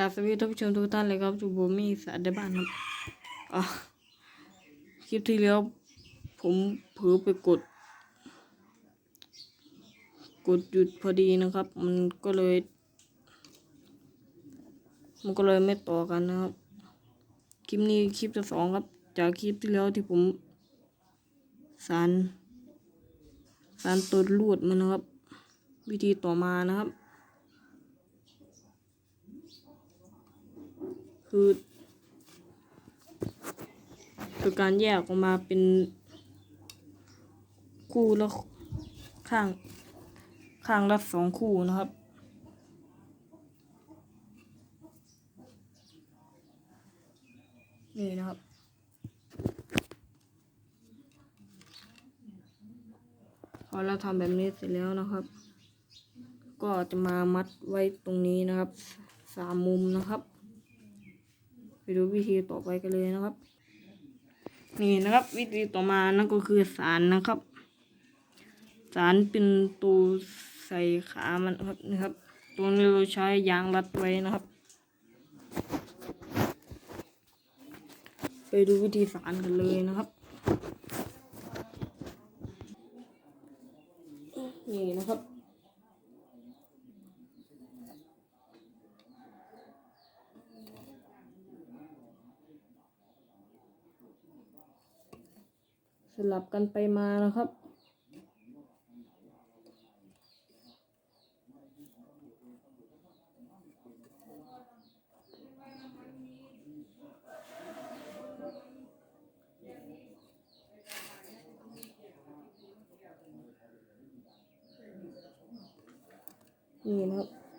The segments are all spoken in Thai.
ราบสวัสดีท่านผู้ชมทุกท่านเลยครับจูโบมีสารได้บ้านครับอะคลิปที่แล้วผมเผลอไปกด กดหยุดพอดีนะครับ มันก็เลย มันก็เลยไม่ต่อกันนะครับ คลิปนี้คลิปที่สองครับ จากคลิปที่แล้วที่ผมสารสารตัวลวดมันนะครับ วิธีต่อมานะครับ คือ คือการแยกออกมาเป็นคู่แล้วข้าง ข้างละสองคู่นะครับ นี่นะครับพอเราทำแบบนี้เสร็จแล้วนะครับ ก็จะมามัดไว้ตรงนี้นะครับสามมุมนะครับ ไปดูวิธีต่อไปกันเลยนะครับ นี่นะครับ วิธีต่อมานั่นก็คือสารนะครับ สารเป็นตัวใส่ขามันครับนะครับ ตัวนี้เราใช้ยางรัดไว้นะครับ ไปดูวิธีสารกันเลยนะครับ นี่นะครับ สลับกันไปมานะครับ นี่นะครับ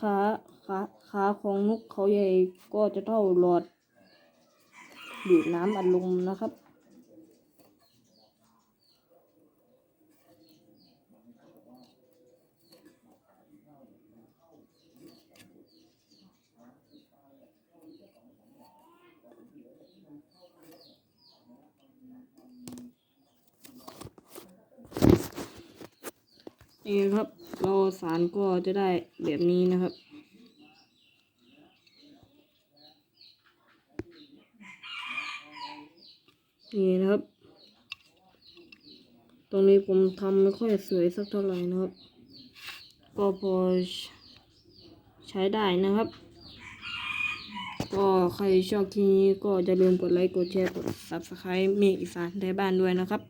ขาขาขาของนกเขาใหญ่ก็จะเท่าหลอดดูดน้ำอัดลมนะครับ นี่ครับ เราสารก็จะได้แบบนี้นะครับ นี่นะครับ ตรงนี้ผมทำไม่ค่อยสวยสักเท่าไหร่นะครับ ก็พอใช้ได้นะครับ ก็ใครชอบคลิปนี้ก็อย่าลืมกดไลค์ กดแชร์ กด subscribe มีอีสานไทยบ้านด้วยนะครับ